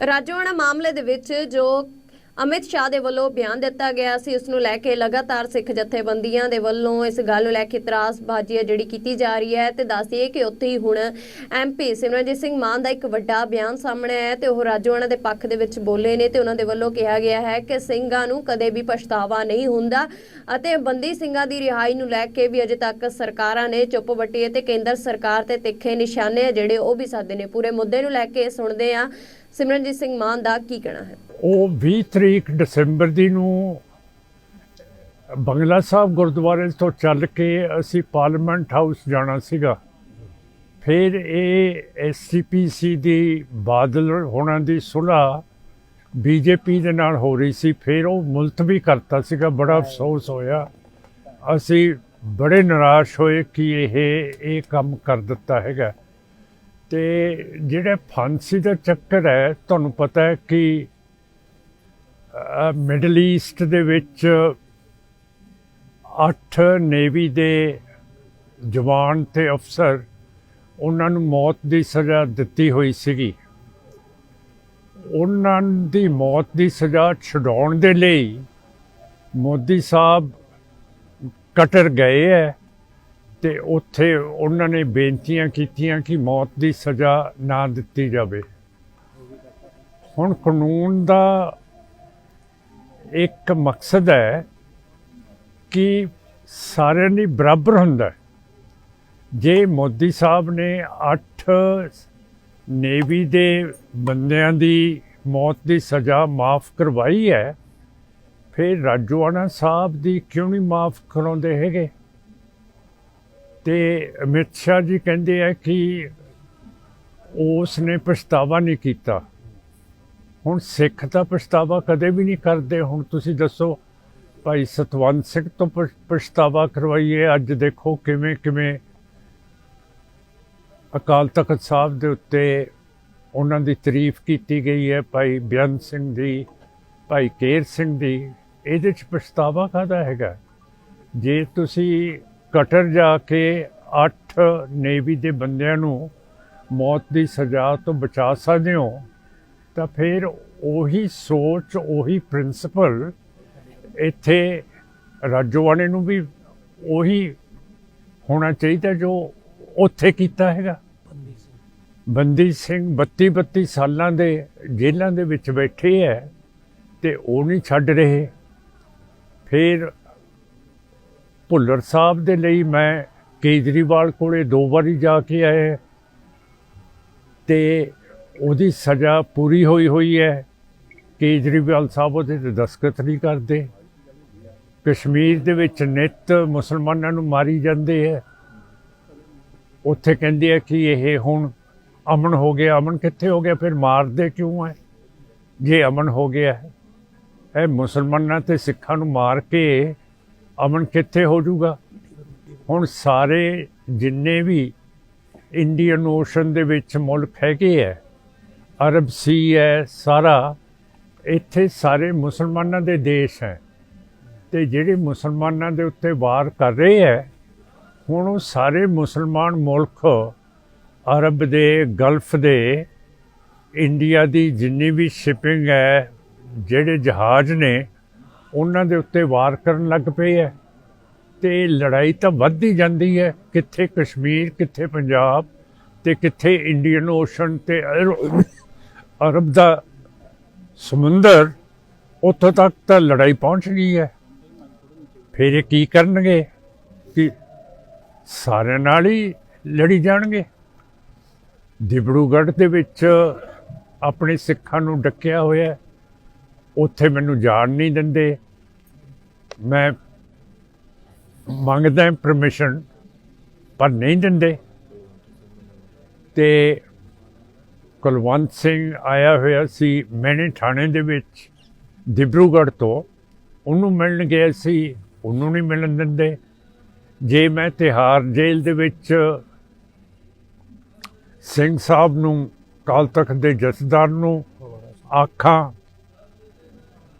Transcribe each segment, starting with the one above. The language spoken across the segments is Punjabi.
ਰਾਜੋਆਣਾ ਮਾਮਲੇ ਦੇ ਵਿੱਚ ਜੋ ਅਮਿਤ ਸ਼ਾਹ ਦੇ ਵੱਲੋਂ ਬਿਆਨ ਦਿੱਤਾ ਗਿਆ ਸੀ, ਉਸ ਨੂੰ ਲੈ ਕੇ ਲਗਾਤਾਰ ਸਿੱਖ ਜਥੇਬੰਦੀਆਂ ਦੇ ਵੱਲੋਂ ਇਸ ਗੱਲ ਨੂੰ ਲੈ ਕੇ ਇਤਰਾਜ਼ਬਾਜ਼ੀ ਹੈ ਜਿਹੜੀ ਕੀਤੀ ਜਾ ਰਹੀ ਹੈ। ਤੇ ਦੱਸਦੀਏ ਕਿ ਉੱਥੇ ਹੀ ਹੁਣ ਐਮਪੀ ਸਿਮਰਨਜੀਤ ਸਿੰਘ ਮਾਨ ਦਾ ਇੱਕ ਵੱਡਾ ਬਿਆਨ ਸਾਹਮਣੇ ਆਇਆ ਤੇ ਉਹ ਰਾਜੋਆਣਾ ਦੇ ਪੱਖ ਦੇ ਵਿੱਚ ਬੋਲੇ ਨੇ ਤੇ ਉਹਨਾਂ ਦੇ ਵੱਲੋਂ ਕਿਹਾ ਗਿਆ ਹੈ ਕਿ ਸਿੰਘਾਂ ਨੂੰ ਕਦੇ ਵੀ ਪਛਤਾਵਾ ਨਹੀਂ ਹੁੰਦਾ ਅਤੇ ਬੰਦੀ ਸਿੰਘਾਂ ਦੀ ਰਿਹਾਈ ਨੂੰ ਲੈ ਕੇ ਵੀ ਅਜੇ ਤੱਕ ਸਰਕਾਰਾਂ ਨੇ ਚੁੱਪ ਵੱਟੀ ਹੈ ਤੇ ਕੇਂਦਰ ਸਰਕਾਰ ਤੇ ਤਿੱਖੇ ਨਿਸ਼ਾਨੇ ਆ ਜਿਹੜੇ ਉਹ ਵੀ ਸਾਦੇ ਨੇ ਪੂਰੇ ਮੁੱਦੇ ਨੂੰ ਲੈ ਕੇ ਸੁਣਦੇ ਆ ਸਿਮਰਨਜੀਤ ਸਿੰਘ ਮਾਨ ਦਾ ਕੀ ਕਹਿਣਾ ਹੈ? ਉਹ 20 ਤਰੀਕ ਦਸੰਬਰ ਦੀ ਨੂੰ ਬੰਗਲਾ ਸਾਹਿਬ ਗੁਰਦੁਆਰੇ ਤੋਂ ਚੱਲ ਕੇ ਅਸੀਂ ਪਾਰਲੀਮੈਂਟ ਹਾਊਸ ਜਾਣਾ ਸੀਗਾ। ਫਿਰ ਇਹ ਐਸਸੀਪੀਸੀ ਦੀ ਬਾਦਲ ਹੋਣਾ ਦੀ ਸੁਲ੍ਹਾ ਬੀਜੇਪੀ ਦੇ ਨਾਲ ਹੋ ਰਹੀ ਸੀ। ਫਿਰ ਉਹ ਮੁਲਤਵੀ ਕਰਤਾ ਸੀਗਾ ਬੜਾ ਅਫਸੋਸ ਹੋਇਆ। ਅਸੀਂ ਬੜੇ ਨਿਰਾਸ਼ ਹੋਏ ਕਿ ਇਹ ਇਹ ਕੰਮ ਕਰ ਦਿੱਤਾ ਹੈਗਾ। ਤੇ ਜਿਹੜੇ ਫਾਂਸੀ ਦਾ ਚੱਕਰ ਹੈ, ਤੁਹਾਨੂੰ ਪਤਾ ਹੈ ਕਿ ਮਿਡਲ ਈਸਟ ਦੇ ਵਿੱਚ ਅੱਠ ਨੇਵੀ ਦੇ ਜਵਾਨ ਤੇ ਅਫਸਰ, ਉਹਨਾਂ ਨੂੰ ਮੌਤ ਦੀ ਸਜ਼ਾ ਦਿੱਤੀ ਹੋਈ ਸੀਗੀ। ਉਹਨਾਂ ਦੀ ਮੌਤ ਦੀ ਸਜ਼ਾ ਛਡਾਉਣ ਦੇ ਲਈ ਮੋਦੀ ਸਾਹਿਬ ਕਟਰ ਗਏ ਹੈ। ਤੇ ਉੱਥੇ ਉਹਨਾਂ ਨੇ ਬੇਨਤੀਆਂ ਕੀਤੀਆਂ ਕਿ ਮੌਤ ਦੀ ਸਜ਼ਾ ਨਾ ਦਿੱਤੀ ਜਾਵੇ। ਹੁਣ ਕਾਨੂੰਨ ਦਾ ਇੱਕ ਮਕਸਦ ਹੈ ਕਿ ਸਾਰਿਆਂ ਲਈ ਬਰਾਬਰ ਹੁੰਦਾ ਜੇ ਮੋਦੀ ਸਾਹਿਬ ਨੇ 8 ਨੇਵੀ ਦੇ ਬੰਦਿਆਂ ਦੀ ਮੌਤ ਦੀ ਸਜ਼ਾ ਮਾਫ ਕਰਵਾਈ ਹੈ, ਫਿਰ ਰਾਜੋਆਣਾ ਸਾਹਿਬ ਦੀ ਕਿਉਂ ਨਹੀਂ ਮਾਫ ਕਰਾਉਂਦੇ ਹੈਗੇ? ਤੇ ਅਮਿਤ ਸ਼ਾਹ ਜੀ ਕਹਿੰਦੇ ਆ ਕਿ ਉਸ ਨੇ ਪਛਤਾਵਾ ਨਹੀਂ ਕੀਤਾ। ਹੁਣ ਸਿੱਖ ਤਾਂ ਪਛਤਾਵਾ ਕਦੇ ਵੀ ਨਹੀਂ ਕਰਦੇ। ਹੁਣ ਤੁਸੀਂ ਦੱਸੋ, ਭਾਈ ਸਤਵੰਤ ਸਿੰਘ ਤੋਂ ਪ- ਪਛਤਾਵਾ ਕਰਵਾਈਏ। ਅੱਜ ਦੇਖੋ ਕਿਵੇਂ ਕਿਵੇਂ ਅਕਾਲ ਤਖਤ ਸਾਹਿਬ ਦੇ ਉੱਤੇ ਉਹਨਾਂ ਦੀ ਤਾਰੀਫ ਕੀਤੀ ਗਈ ਹੈ। ਭਾਈ ਬਿਆਨ ਸਿੰਘ ਦੀ, ਭਾਈ ਕੇਰ ਸਿੰਘ ਦੀ। ਇਹਦੇ ਚ ਪਛਤਾਵਾ ਕਾਹਦਾ ਹੈਗਾ? ਜੇ ਤੁਸੀਂ ਕਟਰ ਜਾ ਕੇ 8 ਨੇਵੀ ਦੇ ਬੰਦਿਆਂ ਨੂੰ ਮੌਤ ਦੀ ਸਜ਼ਾ ਤੋਂ ਬਚਾ ਸਕਦੇ ਹੋ, ਤਾਂ ਫਿਰ ਉਹੀ ਸੋਚ, ਉਹੀ ਪ੍ਰਿੰਸੀਪਲ ਇੱਥੇ ਰਾਜੋਆਣੇ ਨੂੰ ਵੀ ਉਹੀ ਹੋਣਾ ਚਾਹੀਦਾ ਜੋ ਉੱਥੇ ਕੀਤਾ ਹੈਗਾ। ਬੰਦੀ ਸਿੰਘ 32 32 ਸਾਲਾਂ ਦੇ ਜੇਲ੍ਹਾਂ ਦੇ ਵਿੱਚ ਬੈਠੇ ਹੈ ਤੇ ਉਹ ਨਹੀਂ ਛੱਡ ਰਹੇ। ਫਿਰ ਭੁੱਲਰ ਸਾਹਿਬ ਦੇ ਲਈ ਮੈਂ ਕੇਜਰੀਵਾਲ ਕੋਲੇ ਦੋ ਵਾਰੀ ਜਾ ਕੇ ਆਇਆ ਤੇ ਉਹਦੀ ਸਜ਼ਾ ਪੂਰੀ ਹੋਈ ਹੋਈ ਹੈ। ਕੇਜਰੀਵਾਲ ਸਾਹਿਬ ਉਹਦੇ ਤੇ ਦਸਖਤ ਨਹੀਂ ਕਰਦੇ। ਕਸ਼ਮੀਰ ਦੇ ਵਿੱਚ ਨਿਤ ਮੁਸਲਮਾਨਾਂ ਨੂੰ ਮਾਰੀ ਜਾਂਦੇ ਹੈ। ਉੱਥੇ ਕਹਿੰਦੇ ਆ ਕਿ ਇਹ ਹੁਣ ਅਮਨ ਹੋ ਗਿਆ। ਅਮਨ ਕਿੱਥੇ ਹੋ ਗਿਆ? ਫਿਰ ਮਾਰਦੇ ਕਿਉਂ ਹੈ? ਜੇ ਅਮਨ ਹੋ ਗਿਆ ਹੈ ਇਹ ਮੁਸਲਮਾਨਾਂ ਤੇ ਸਿੱਖਾਂ ਨੂੰ ਮਾਰ ਕੇ ਅਮਨ ਕਿੱਥੇ ਹੋ ਜਾਊਗਾ? ਹੁਣ ਸਾਰੇ ਜਿੰਨੇ ਵੀ ਇੰਡੀਅਨ ਓਸ਼ਨ ਦੇ ਵਿੱਚ ਮੁਲਕ ਹੈਗੇ ਹੈ ਅਰਬ ਸੀ ਹੈ ਸਾਰਾ, ਇੱਥੇ ਸਾਰੇ ਮੁਸਲਮਾਨਾਂ ਦੇ ਦੇਸ਼ ਹੈ ਤੇ ਜਿਹੜੇ ਮੁਸਲਮਾਨਾਂ ਦੇ ਉੱਤੇ ਵਾਰ ਕਰ ਰਹੇ ਹੈ ਹੁਣ ਉਹ ਸਾਰੇ ਮੁਸਲਮਾਨ ਮੁਲਕ ਅਰਬ ਦੇ, ਗਲਫ ਦੇ ਇੰਡੀਆ ਦੀ ਜਿੰਨੀ ਵੀ ਸ਼ਿਪਿੰਗ ਹੈ ਜਿਹੜੇ ਜਹਾਜ਼ ਨੇ ਉਹਨਾਂ ਦੇ ਉੱਤੇ ਵਾਰ ਕਰਨ ਲੱਗ ਪਏ ਹੈ ਤੇ ਲੜਾਈ ਤਾਂ ਵੱਧਦੀ ਜਾਂਦੀ ਹੈ ਕਿੱਥੇ ਕਸ਼ਮੀਰ, ਕਿੱਥੇ ਪੰਜਾਬ ਤੇ ਕਿੱਥੇ ਇੰਡੀਅਨ ਓਸ਼ਨ ਤੇ ਅਰਬ ਦਾ ਸਮੁੰਦਰ, ਉੱਥੋਂ ਤੱਕ ਤਾਂ ਲੜਾਈ ਪਹੁੰਚ ਗਈ ਹੈ ਫਿਰ ਇਹ ਕੀ ਕਰਨਗੇ? ਕਿ ਸਾਰਿਆਂ ਨਾਲ ਹੀ ਲੜੀ ਜਾਣਗੇ। ਦਿਬੜੂਗੜ੍ਹ ਦੇ ਵਿੱਚ ਆਪਣੇ ਸਿੱਖਾਂ ਨੂੰ ਡੱਕਿਆ ਹੋਇਆ ਉੱਥੇ ਮੈਨੂੰ ਜਾਣ ਨਹੀਂ ਦਿੰਦੇ। ਮੈਂ ਮੰਗਦਾ ਪਰਮਿਸ਼ਨ ਪਰ ਨਹੀਂ ਦਿੰਦੇ। ਤੇ ਕੁਲਵੰਤ ਸਿੰਘ ਆਇਆ ਹੋਇਆ ਸੀ ਮੈਨੇ ਥਾਣੇ ਦੇ ਵਿੱਚ, ਦਿਬਰੂਗੜ੍ਹ ਤੋਂ। ਉਹਨੂੰ ਮਿਲਣ ਗਿਆ ਸੀ, ਉਹਨੂੰ ਨਹੀਂ ਮਿਲਣ ਦਿੰਦੇ। ਜੇ ਮੈਂ ਤਿਹਾਰ ਜੇਲ੍ਹ ਦੇ ਵਿੱਚ ਸਿੰਘ ਸਾਹਿਬ ਨੂੰ, ਕਾਲ ਤਖਤ ਦੇ ਜਥੇਦਾਰ ਨੂੰ ਆਖਾਂ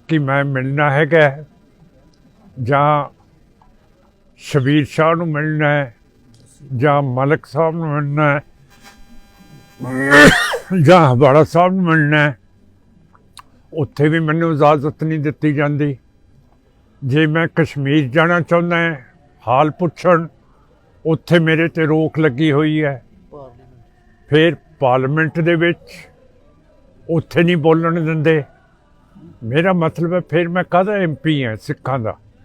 ਕਿ ਮੈਂ ਮਿਲਣਾ ਹੈਗਾ ਜਾਂ ਸ਼ਬੀਰ ਸ਼ਾਹ ਨੂੰ ਮਿਲਣਾ ਹੈ ਜਾਂ ਮਲਕ ਸਾਹਿਬ ਨੂੰ ਮਿਲਣਾ ਹੈ ਜਾਂ ਹਵਾਲਾ ਸਾਹਿਬ ਨੂੰ ਮਿਲਣਾ ਹੈ ਉੱਥੇ ਵੀ ਮੈਨੂੰ ਇਜਾਜ਼ਤ ਨਹੀਂ ਦਿੱਤੀ ਜਾਂਦੀ। ਜੇ ਮੈਂ ਕਸ਼ਮੀਰ ਜਾਣਾ ਚਾਹੁੰਦਾ ਹਾਂ ਹਾਲ ਪੁੱਛਣ ਉੱਥੇ ਮੇਰੇ ਤੇ ਰੋਕ ਲੱਗੀ ਹੋਈ ਹੈ। ਫਿਰ ਪਾਰਲੀਮੈਂਟ ਦੇ ਵਿੱਚ ਉੱਥੇ ਨਹੀਂ ਬੋਲਣ ਦਿੰਦੇ। ਮੇਰਾ ਮਤਲਬ ਹੈ ਫਿਰ ਮੈਂ ਕਾਹਦਾ ਐਮਪੀ ਹਾਂ ਸਿੱਖਾਂ ਦਾ?